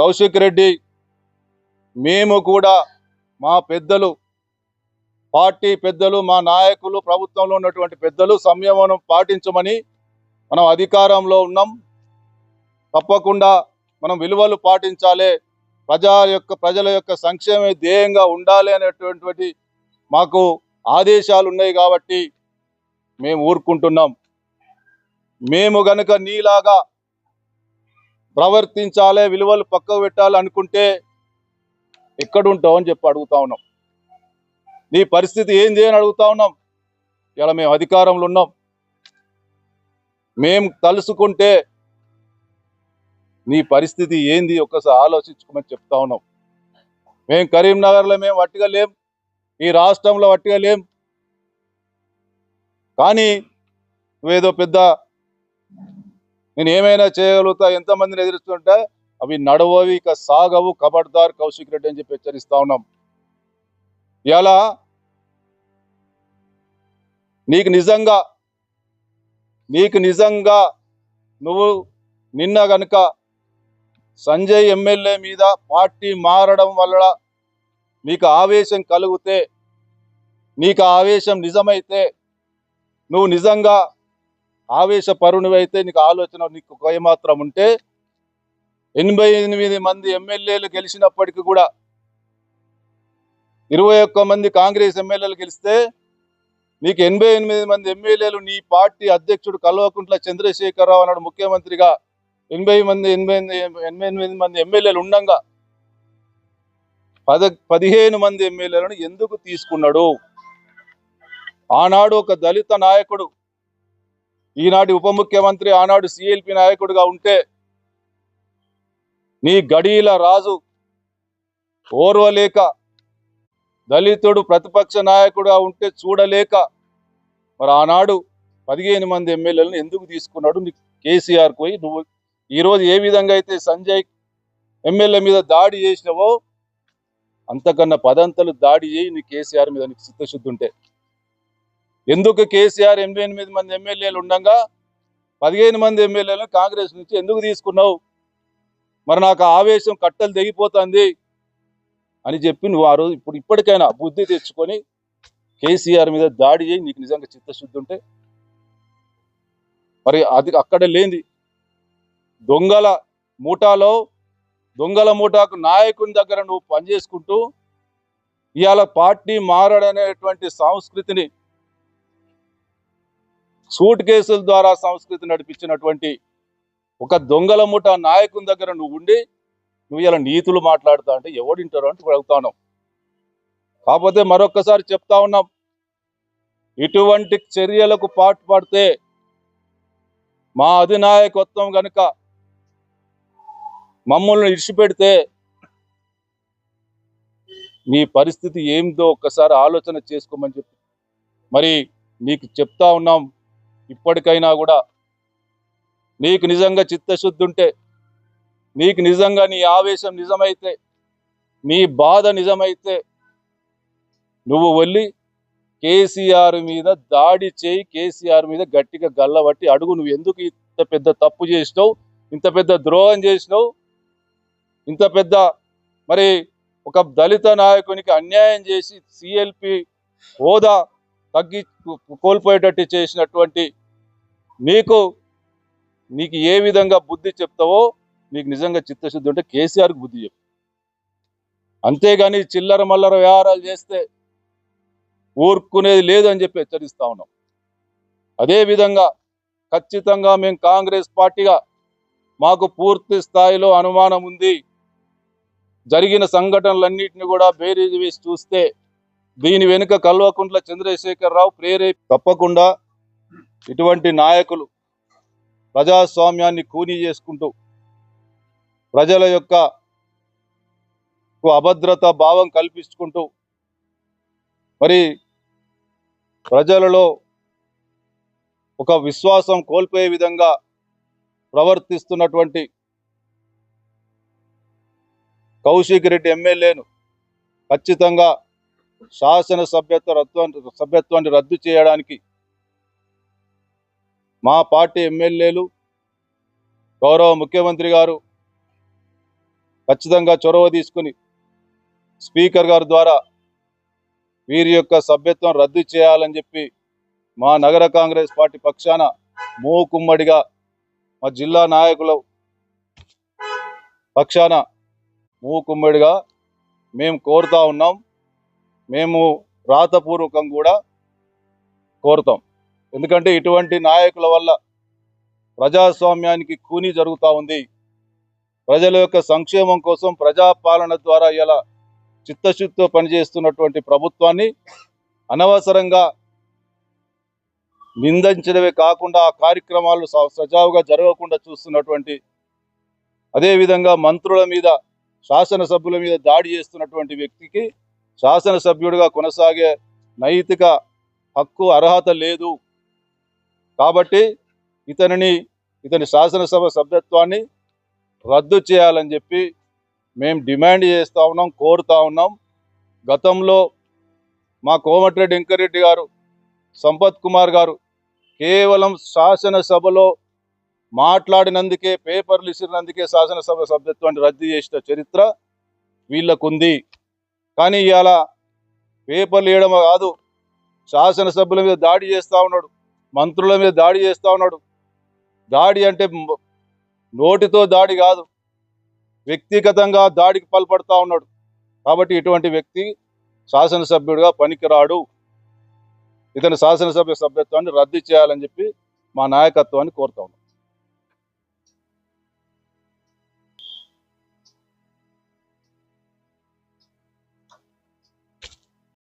కౌశిక్ రెడ్డి మేము కూడా మా పెద్దలు పార్టీ పెద్దలు మా నాయకులు ప్రభుత్వంలో ఉన్నటువంటి పెద్దలు సంయమనం పాటించమని మనం అధికారంలో ఉన్నాం. తప్పకుండా మనం విలువలు పాటించాలి. ప్రజా యొక్క ప్రజల యొక్క సంక్షేమ ధ్యేయంగా ఉండాలి అనేటువంటి మాకు ఆదేశాలు ఉన్నాయి కాబట్టి మేము ఊరుకుంటున్నాం. మేము గనుక నీలాగా ప్రవర్తించాలి విలువలు పక్కకు పెట్టాలి అనుకుంటే ఎక్కడుంటావు అని చెప్పి అడుగుతా ఉన్నాం. నీ పరిస్థితి ఏంది అని అడుగుతా ఉన్నాం. ఇలా మేము అధికారంలో ఉన్నాం. మేము తలుసుకుంటే నీ పరిస్థితి ఏంది ఒక్కసారి ఆలోచించుకోమని చెప్తా ఉన్నాం. మేము కరీంనగర్లో మేము వట్టిగా లేం. ఈ రాష్ట్రంలో వట్టిగా లేం. కానీ నువ్వేదో పెద్ద నేను ఏమైనా చేయగలుగుతా? ఎంతమందిని ఎదురుస్తుంటే అవి నడవవి ఇక సాగవు. కబడ్దార్ కౌశిక్ రెడ్డి అని చెప్పి హెచ్చరిస్తా ఉన్నాం. ఇలా నీకు నిజంగా నీకు నిజంగా నువ్వు నిన్న గనుక సంజయ్ ఎమ్మెల్యే మీద పార్టీ మారడం వల్ల నీకు ఆవేశం కలిగితే నీకు ఆవేశం నిజమైతే నువ్వు నిజంగా ఆవేశపరునివైతే నీకు ఆలోచన నీకు ఏమాత్రం ఉంటే ఎనభై ఎనిమిది మంది ఎమ్మెల్యేలు గెలిచినప్పటికీ కూడా ఇరవై ఒక్క మంది కాంగ్రెస్ ఎమ్మెల్యేలు గెలిస్తే నీకు ఎనభై ఎనిమిది మంది ఎమ్మెల్యేలు నీ పార్టీ అధ్యక్షుడు కల్వకుంట్ల చంద్రశేఖరరావు అన్నాడు ముఖ్యమంత్రిగా. ఎనభై మంది ఎనభై ఎనిమిది- ఎనభై ఎనిమిది మంది ఎమ్మెల్యేలు ఉండంగా పద పదిహేను మంది ఎమ్మెల్యేలను ఎందుకు తీసుకున్నాడు? ఆనాడు ఒక దళిత నాయకుడు ఈనాటి ఉప ముఖ్యమంత్రి ఆనాడు సిఎల్పి నాయకుడిగా ఉంటే నీ గడీల రాజు ఓర్వలేక దళితుడు ప్రతిపక్ష నాయకుడుగా ఉంటే చూడలేక మరి ఆనాడు పదిహేను మంది ఎమ్మెల్యేలను ఎందుకు తీసుకున్నాడు? నీకు కేసీఆర్ పోయి నువ్వు ఈరోజు ఏ విధంగా అయితే సంజయ్ ఎమ్మెల్యే మీద దాడి చేసినావో అంతకన్నా పదంతలు దాడి చేయి నీ కేసీఆర్ మీద నీకు చిత్తశుద్ధి ఉంటే. ఎందుకు కేసీఆర్ ఎనభై ఎనిమిది మంది ఎమ్మెల్యేలు ఉండగా? పదిహేను మంది ఎమ్మెల్యేలు కాంగ్రెస్ నుంచి ఎందుకు తీసుకున్నావు? మరి నాకు ఆవేశం కట్టలు తెగిపోతుంది అని చెప్పి నువ్వు ఆ రోజు ఇప్పుడు ఇప్పటికైనా బుద్ధి తెచ్చుకొని కేసీఆర్ మీద దాడి చేయి నీకు నిజంగా చిత్తశుద్ధి ఉంటే. మరి అది అక్కడ లేనిది. దొంగల మూటాలో దొంగల మూటాకు నాయకుని దగ్గర నువ్వు పనిచేసుకుంటూ ఇవాళ పార్టీ మారడనేటువంటి సంస్కృతిని సూట్ కేసుల ద్వారా సంస్కృతి నడిపించినటువంటి ఒక దొంగల ముఠ నాయకుని దగ్గర నువ్వు ఉండి నువ్వు ఇలా నీతులు మాట్లాడుతా అంటే ఎవడింటారు అంటూ అడుగుతాను. కాకపోతే మరొక్కసారి చెప్తా ఉన్నాం. ఇటువంటి చర్యలకు పాటుపడితే మా అధినాయకత్వం కనుక మమ్మల్ని ఇడిచిపెడితే మీ పరిస్థితి ఏందో ఒక్కసారి ఆలోచన చేసుకోమని చెప్పి మరి నీకు చెప్తా ఉన్నాం. ఇప్పటికైనా కూడా నీకు నిజంగా చిత్తశుద్ధి ఉంటే నీకు నిజంగా నీ ఆవేశం నిజమైతే నీ బాధ నిజమైతే నువ్వు వెళ్ళి కేసీఆర్ మీద దాడి చేయి కేసీఆర్ మీద గట్టిగా గల్లబట్టి అడుగు. నువ్వు ఎందుకు ఇంత పెద్ద తప్పు చేసినావు? ఇంత పెద్ద ద్రోహం చేసినావు? ఇంత పెద్ద మరి ఒక దళిత నాయకునికి అన్యాయం చేసి సిఎల్పి హోదా తగ్గి కోల్పోయేటట్టు చేసినటువంటి నీకు నీకు ఏ విధంగా బుద్ధి చెప్తావో నీకు నిజంగా చిత్తశుద్ధి ఉంటే కేసీఆర్కి బుద్ధి చెప్పు. అంతేగాని చిల్లర మల్లర వ్యవహారాలు చేస్తే ఊరుకునేది లేదు అని చెప్పి హెచ్చరిస్తా ఉన్నాం. అదే విధంగా ఖచ్చితంగా మేము కాంగ్రెస్ పార్టీగా మాకు పూర్తి స్థాయిలో అనుమానం ఉంది. జరిగిన సంఘటనలన్నింటినీ కూడా బేరీజు వేసి చూస్తే దీని వెనుక కల్వకుంట్ల చంద్రశేఖరరావు ప్రేరే తప్పకుండా ఇటువంటి నాయకులు ప్రజాస్వామ్యాన్ని కూనీ చేసుకుంటూ ప్రజల యొక్క అభద్రత భావం కల్పించుకుంటూ మరి ప్రజలలో ఒక విశ్వాసం కోల్పోయే విధంగా ప్రవర్తిస్తున్నటువంటి కౌశిక్ రెడ్డి ఎమ్మెల్యేను ఖచ్చితంగా శాసన సభ్యత్వ రద్దు సభ్యత్వాన్ని రద్దు చేయడానికి మా పార్టీ ఎమ్మెల్యేలు గౌరవ ముఖ్యమంత్రి గారు ఖచ్చితంగా చొరవ తీసుకుని స్పీకర్ గారి ద్వారా వీరి యొక్క సభ్యత్వం రద్దు చేయాలని చెప్పి మా నగర కాంగ్రెస్ పార్టీ పక్షాన మూకుమ్మడిగా మా జిల్లా నాయకుల పక్షాన మూకుమ్మడిగా మేము కోరుతా ఉన్నాం. మేము రాతపూర్వకం కూడా కోరుతాం. ఎందుకంటే ఇటువంటి నాయకుల వల్ల ప్రజాస్వామ్యానికి కూని జరుగుతూ ఉంది. ప్రజల యొక్క సంక్షేమం కోసం ప్రజాపాలన ద్వారా ఇలా చిత్తశుద్ధితో పనిచేస్తున్నటువంటి ప్రభుత్వాన్ని అనవసరంగా నిందించడమే కాకుండా ఆ కార్యక్రమాలు స- సజావుగా జరగకుండా చూస్తున్నటువంటి అదేవిధంగా మంత్రుల మీద శాసనసభ్యుల మీద దాడి చేస్తున్నటువంటి వ్యక్తికి శాసనసభ్యుడిగా కొనసాగే నైతిక హక్కు అర్హత లేదు. కాబట్టి ఇతనిని ఇతని శాసనసభ సభ్యత్వాన్ని రద్దు చేయాలని చెప్పి మేము డిమాండ్ చేస్తూ ఉన్నాం కోరుతా ఉన్నాం. గతంలో మా కోమటిరెడ్డి వెంకరెడ్డి గారు సంపత్ కుమార్ గారు కేవలం శాసనసభలో మాట్లాడినందుకే పేపర్లు ఇచ్చినందుకే శాసనసభ సభ్యత్వాన్ని రద్దు చేసిన చరిత్ర వీళ్ళకుంది. కానీ ఇవాళ పేపర్లు వేయడం కాదు శాసనసభ్యుల మీద దాడి చేస్తూ ఉన్నాడు. మంత్రుల మీద దాడి చేస్తూ ఉన్నాడు. దాడి అంటే నోటితో దాడి కాదు. వ్యక్తిగతంగా దాడికి పాల్పడుతూ ఉన్నాడు. కాబట్టి ఇటువంటి వ్యక్తి శాసనసభ్యుడిగా పనికిరాడు. ఇతని శాసనసభ్య సభ్యత్వాన్ని రద్దు చేయాలని చెప్పి మా నాయకత్వాన్ని కోరుతా